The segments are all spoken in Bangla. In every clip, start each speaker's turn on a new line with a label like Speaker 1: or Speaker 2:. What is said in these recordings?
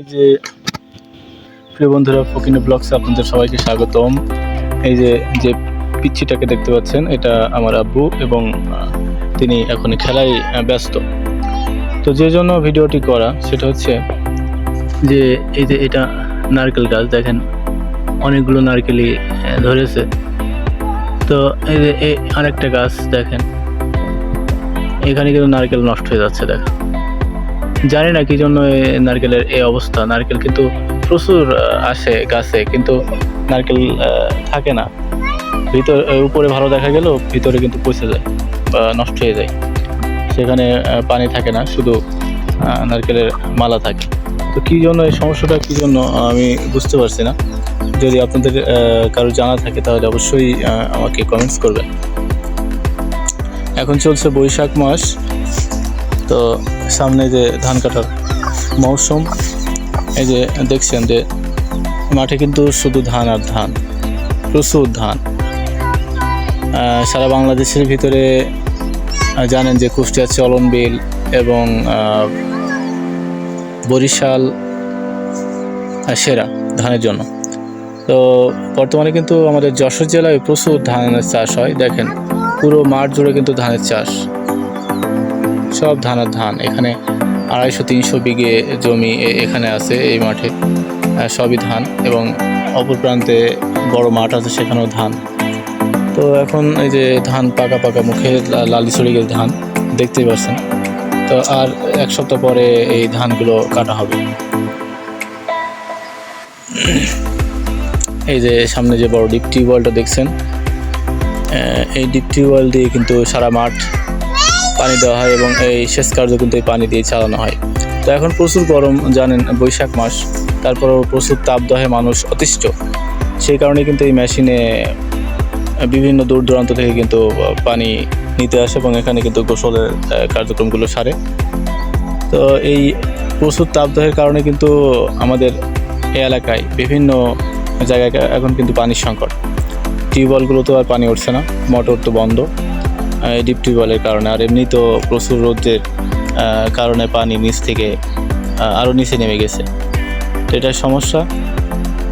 Speaker 1: এই যে প্রিয় বন্ধুরা ফকিনে ব্লগসে আপনাদের সবাইকে স্বাগতম। এই যে যে পিচ্ছিটাকে দেখতে পাচ্ছেন, এটা আমার আব্বু এবং তিনি এখন খেলায় ব্যস্ত। তো যে জন্য ভিডিওটি করা, সেটা হচ্ছে যে, এই যে এটা নারকেল গাছ, দেখেন, অনেকগুলো নারকেলই ধরেছে। তো এই যে আরেকটা গাছ, দেখেন, এখানে কিন্তু নারকেল নষ্ট হয়ে যাচ্ছে, দেখেন। জানি না কি জন্য নারকেলের এই অবস্থা। নারকেল কিন্তু প্রচুর আসে গাছে, কিন্তু নারকেল থাকে না। ভিতর উপরে ভালো দেখা গেল ভিতরে কিন্তু পচে যায় বা নষ্ট হয়ে যায়। সেখানে পানি থাকে না, শুধু নারকেলের মালা থাকে। তো কী জন্য এই সমস্যাটা, কী জন্য আমি বুঝতে পারছি না। যদি আপনাদের কারও জানা থাকে তাহলে অবশ্যই আমাকে কমেন্টস করবেন। এখন চলছে বৈশাখ মাস। তো সামনে যে ধান কাটার মৌসুম, এই যে দেখছেন যে মাঠে কিন্তু শুধু ধান আর ধান, প্রচুর ধান। সারা বাংলাদেশের ভিতরে জানেন যে কুষ্টিয়া চলন বিল এবং বরিশাল সেরা ধানের জন্য। তো বর্তমানে কিন্তু আমাদের যশোর জেলায় প্রচুর ধানের চাষ হয়। দেখেন, পুরো মাঠ জুড়ে কিন্তু ধানের চাষ। সব ধান আর ধান। এখানে আড়াইশো, তিনশো বিঘে জমি এখানে আছে এই মাঠে সবই ধান এবং অপর প্রান্তে বড় মাঠ আছে, সেখানেও ধান। তো এখন এই যে ধান পাকা পাকা মুখে লালি ছড়ে ধান, দেখতেই পাচ্ছেন। তো আর এক সপ্তাহ পরে এই ধানগুলো কাটা হবে। এই যে সামনে যে বড় ডিপ টিউবওয়েলটা দেখছেন এই ডিপ টিউবওয়েল দিয়ে কিন্তু সারা মাঠ পানি দেওয়া হয় এবং এই সেচ কার্য কিন্তু এই পানি দিয়ে চালানো হয়। তো এখন প্রচুর গরম, জানেন, বৈশাখ মাস। তারপরেও প্রচুর তাপদাহে মানুষ অতিষ্ঠ। সেই কারণে কিন্তু এই মেশিনে বিভিন্ন দূর দূরান্ত থেকে কিন্তু পানি নিতে আসে এবং এখানে কিন্তু গোসলের কার্যক্রমগুলো সারে। তো এই প্রচুর তাপদাহের কারণে কিন্তু আমাদের এই এলাকায় বিভিন্ন জায়গায় এখন কিন্তু পানির সংকট। টিউবওয়েলগুলো তো আর পানি উঠছে না, মোটর তো বন্ধ। ডিপ টিউবওয়েলের কারণে। আর এমনি তো প্রচুর রোদের কারণে পানি নিচ থেকে আরও নিচে নেমে গেছে। তো এটার সমস্যা,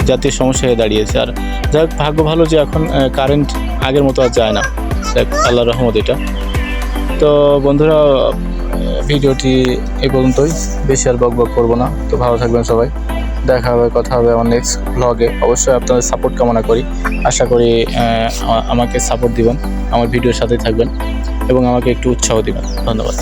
Speaker 1: জাতীয় সমস্যা হয়ে দাঁড়িয়েছে। আর যাক, ভাগ্য ভালো যে এখন কারেন্ট আগের মতো আর যায় না। আল্লাহ রহমত এটা। তো বন্ধুরা ভিডিওটি এ পর্যন্তই। বেশি আর বক বক করব না। তো ভালো থাকবেন সবাই। দেখা হবে, কথা হবে আমার নেক্সট ব্লগে অবশ্যই আপনাদের সাপোর্ট কামনা করি। আশা করি আমাকে সাপোর্ট দিবেন, আমার ভিডিওর সাথে থাকবেন এবং আমাকে একটু উৎসাহ দিবেন। ধন্যবাদ।